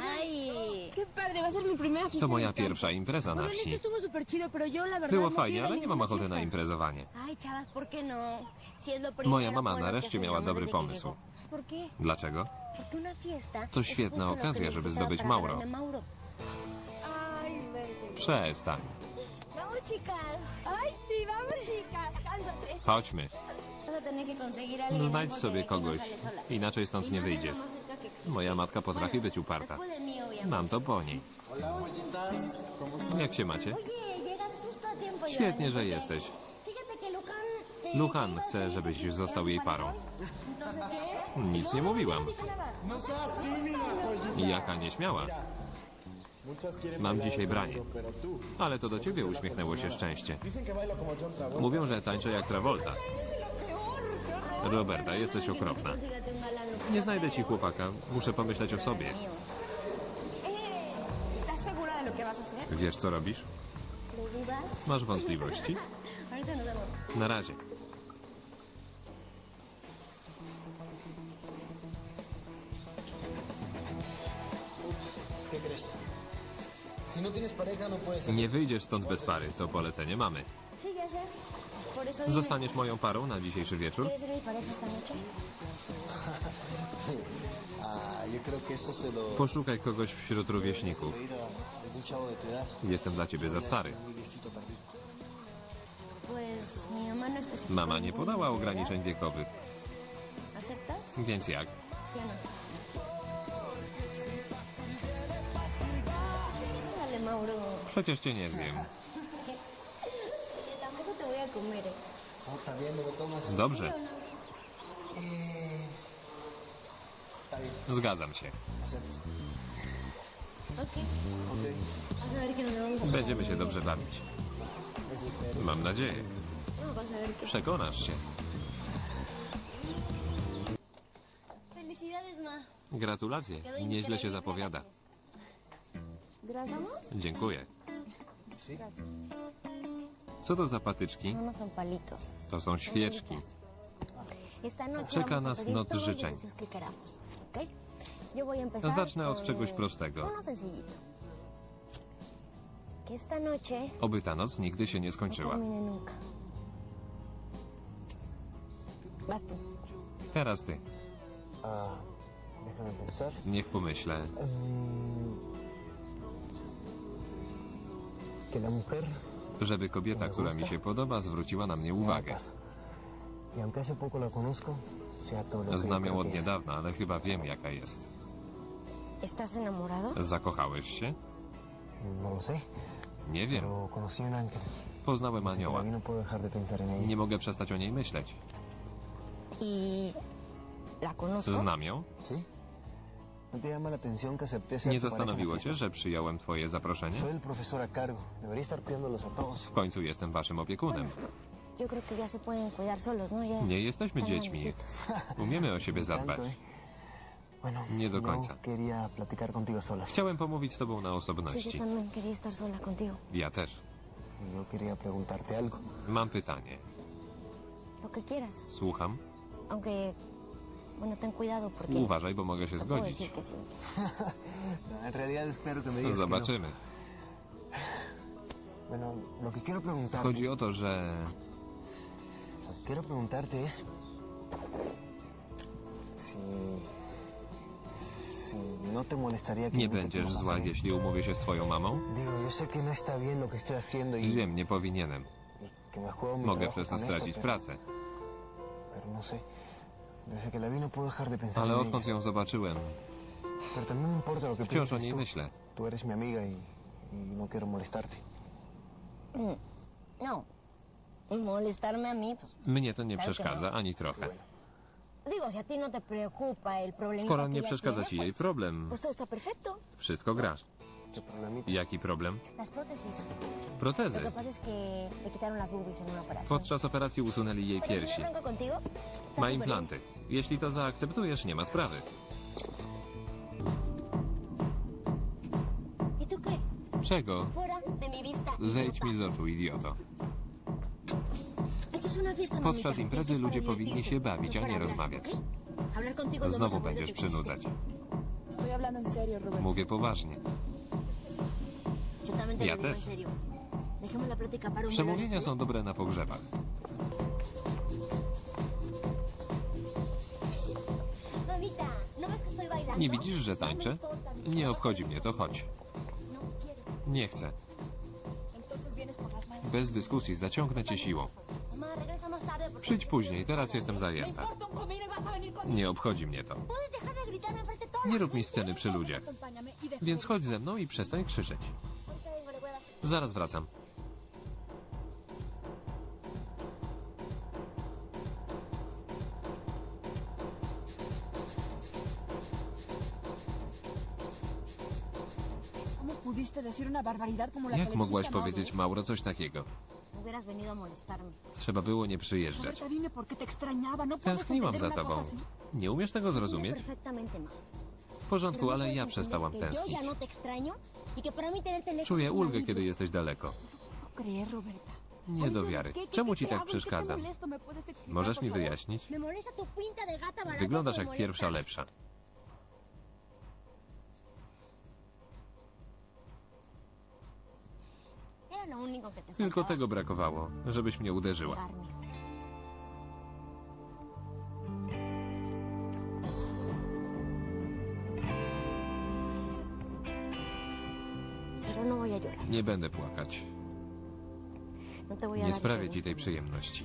Ay. Qué padre, va a ser mi primera fiesta. To moja pierwsza impreza na wsi. estuvo súper chido, pero yo la verdad Było no fajnie, quiero ale nie mam ninguna ochoty na fiesta. imprezowanie. Ay, chavas, ¿por qué no? Si es lo primero, Moja mama que nareszcie miała dobry que pomysł. llegó. ¿Por qué? Dlaczego? Porque una fiesta To es świetna justo lo que okazja, żeby necesitaba zdobyć para Mauro. agarrarme a Mauro. Ay, vente. Przestań. Vamos, chicas. Ay, sí, vamos, chicas. Ándate. Chodźmy. Vas a tener que conseguir a alguien Znajdź porque sobie aquí no kogoś. sales sola. Inaczej stąd nie wyjdziesz. Moja matka potrafi być uparta. Mam to po niej. Jak się macie? Świetnie, że jesteś. Lujan chce, żebyś został jej parą. Nic nie mówiłam. Jaka nieśmiała. Mam dzisiaj branie. Ale to do ciebie uśmiechnęło się szczęście. Mówią, że tańczę jak Travolta. Roberta, jesteś okropna. Nie znajdę ci chłopaka. Muszę pomyśleć o sobie. Wiesz, co robisz? Masz wątpliwości? Na razie. Nie wyjdziesz stąd bez pary. To polecenie mamy. Zostaniesz moją parą na dzisiejszy wieczór? Poszukaj kogoś wśród rówieśników. Jestem dla ciebie za stary. Mamá no Mama nie podała ograniczeń wiekowych. Więc jak? ¿Sí o no? Przecież cię nie zjem. Tampoco a pasar Będziemy się dobrze bawić. Mam nadzieję. No. Przekonasz się. Gratulacje. Nieźle się zapowiada. Dziękuję. Co to za patyczki? No, no. To są świeczki. Czeka nas noc życzeń. Zacznę od con czegoś prostego. Oby ta noc nigdy się nie no skończyła. Teraz ty. Niech pomyślę. Żeby kobieta, która mi się podoba, zwróciła na mnie uwagę. Znam ją od niedawna, ale chyba wiem jaka jest. Zakochałeś się? No Nie wiem. Poznałem anioła. no. Nie mogę przestać o niej myśleć. ¿Y? Znam ją? ¿No Nie zastanowiło cię, że przyjąłem twoje zaproszenie? W końcu jestem waszym opiekunem. Yo creo que ya se pueden cuidar solos, ¿no? Ya Nie jesteśmy dziećmi. Umiemy o siebie zadbać. ¿eh? Nie do no końca. Chciałem pomówić z tobą na osobności. Ja też. Mam pytanie. Słucham? Uważaj, bo mogę się zgodzić. No. Zobaczymy. Chodzi o to, że que quiero preguntarte es... Si... Si no te molestaría que nie tu będziesz zła, salir. jeśli umówię się z twoją mamą? No y, Wiem, nie powinienem. y Mogę przez to stracić pracę. No no Ale odkąd ją zobaczyłem, wciąż o niej myślę. Tú eres mi amiga y, y no quiero molestarte. Mm, No. Molestarme a mí, pues... Mnie to nie przeszkadza ani trochę. Digo, si a ti no te preocupa el problema Skoro nie przeszkadza ci jej problem, pues todo está perfecto. wszystko gra. ¿Qué problemita? Jaki problem? Las prótesis. Lo Protezy. que pasa es que le quitaron las boobies en una operación. Podczas operacji usunęli jej Pero piersi. contigo, está Ma súper implanty. Jeśli to zaakceptujesz, nie ma sprawy. ¿Y tú qué? Czego? Fuera de mi vista. Zejdź mi z oczu, idioto. Podczas imprezy ludzie powinni się bawić, a nie rozmawiać. Znowu będziesz przynudzać. Mówię poważnie. Yo también te Ya lo digo te. en serio. Dejemos la plática para un Przemówienia są dobre na pogrzebach. ¿no? Nie widzisz, że tańczę? Nie obchodzi mnie to, chodź. No. Nie chcę. Bez dyskusji zaciągnę cię siłą. Przyjdź później, teraz jestem zajęta. Nie obchodzi mnie to. Nie rób mi sceny przy ludziach. Więc chodź ze mną i przestań krzyczeć. Zaraz wracam. ¿Cómo pudiste decir una barbaridad como la que Jak mogłaś powiedzieć Mauro coś takiego? No hubieras venido a molestarme. Trzeba było nie przyjeżdżać. Roberta, dime por qué te extrañaba. No Tęskniłam entender za una tobą. cosa así. Nie umiesz tego zrozumieć? Perfectamente, ma. W porządku, Pero no ale puedes ja entender przestałam que Yo tęsknić. ya no te extraño y que para mí tenerte lejos Czuję es ulgę, kiedy jesteś daleko. No creer, Roberta. Nie do wiary. Czemu ci tak przeszkadzam? Możesz mi wyjaśnić? Me molesta tu pinta de gata barato, Wyglądasz jak pierwsza lepsza. Tylko faltaba. tego brakowało, żebyś mnie uderzyła. No. Nie będę płakać. No Nie sprawię ci tej przyjemności.